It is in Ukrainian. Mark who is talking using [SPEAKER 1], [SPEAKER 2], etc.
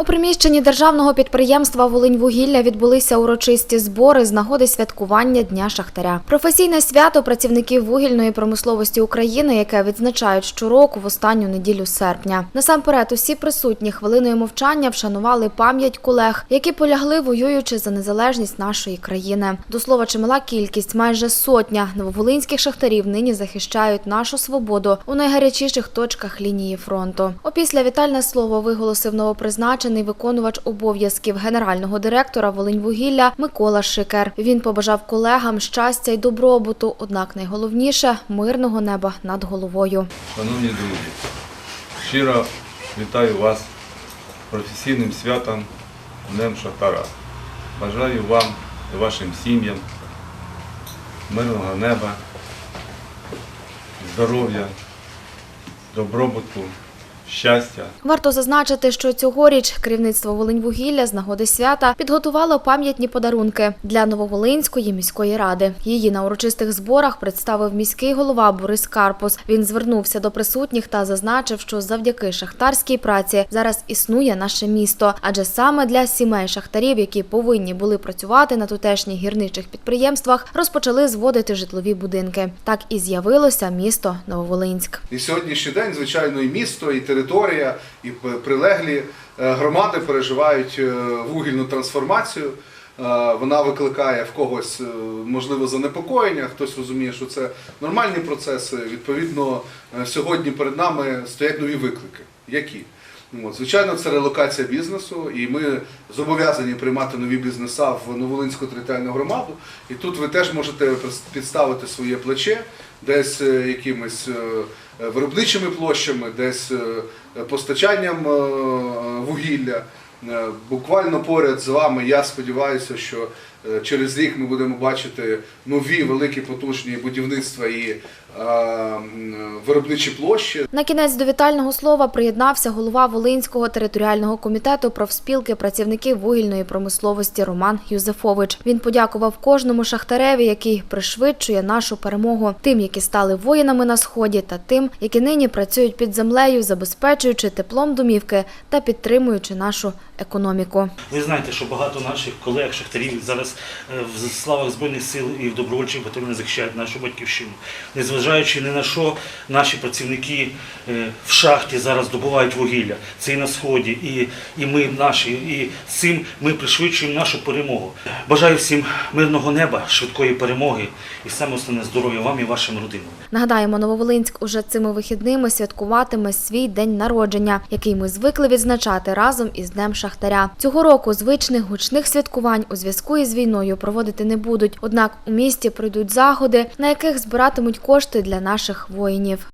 [SPEAKER 1] У приміщенні державного підприємства «Волиньвугілля» відбулися урочисті збори з нагоди святкування Дня Шахтаря. Професійне свято працівників вугільної промисловості України, яке відзначають щороку в останню неділю серпня. Насамперед, усі присутні хвилиною мовчання вшанували пам'ять колег, які полягли воюючи за незалежність нашої країни. До слова, чимала кількість, майже сотня нововолинських шахтарів нині захищають нашу свободу у найгарячіших точках лінії фронту. Опісля вітальне слово виголосив новопризначений виконувач обов'язків генерального директора Волиньвугілля Микола Шикер. Він побажав колегам щастя й добробуту, однак найголовніше мирного неба над головою.
[SPEAKER 2] Шановні друзі, щиро вітаю вас професійним святом Днем Шахтара. Бажаю вам і вашим сім'ям мирного неба, здоров'я, добробуту, щастя.
[SPEAKER 1] Варто зазначити, що цьогоріч керівництво Волиньвугілля з нагоди свята підготувало пам'ятні подарунки для Нововолинської міської ради. Її на урочистих зборах представив міський голова Борис Карпус. Він звернувся до присутніх та зазначив, що завдяки шахтарській праці зараз існує наше місто, адже саме для сімей шахтарів, які повинні були працювати на тутешніх гірничих підприємствах, розпочали зводити житлові будинки. Так і з'явилося місто Нововолинськ.
[SPEAKER 3] І сьогоднішній день, звичайно, і місто, і територія, і прилеглі е, громади переживають е, вугільну трансформацію. Е, Вона викликає в когось, можливо, занепокоєння, хтось розуміє, що це нормальні процеси. Відповідно, сьогодні перед нами стоять нові виклики. Які? От, звичайно, це релокація бізнесу, і ми зобов'язані приймати нові бізнеса в Новолинську територіальну громаду. І тут ви теж можете підставити своє плече десь е, якимись е, виробничими площами, десь е, постачанням вугілля. Буквально поряд з вами я сподіваюся, що через рік ми будемо бачити нові великі потужні будівництва і е, виробничі площі.
[SPEAKER 1] На кінець до вітального слова приєднався голова Волинського територіального комітету профспілки працівників вугільної промисловості Роман Юзефович. Він подякував кожному шахтареві, який пришвидшує нашу перемогу, тим, які стали воїнами на сході, та тим, які нині працюють під землею, забезпечуючи теплом домівки та підтримуючи нашу економіку.
[SPEAKER 4] Ви знаєте, що багато наших колег, шахтарів зараз е, в славах Збройних сил і в добровольчих батальйонах захищають нашу батьківщину. Незважаючи ні на що, наші працівники е, в шахті зараз добувають вугілля. Це і на сході, і, і ми наші, і цим ми пришвидшуємо нашу перемогу. Бажаю всім мирного неба, швидкої перемоги і саме основне здоров'я вам і вашим родинам.
[SPEAKER 1] Нагадаємо, Нововолинськ уже цими вихідними святкуватиме свій день народження, який ми звикли відзначати разом із Днем Шахтаря. Цього року звичних гучних святкувань у зв'язку із війною проводити не будуть. Однак у місті пройдуть заходи, на яких збиратимуть кошти для наших воїнів.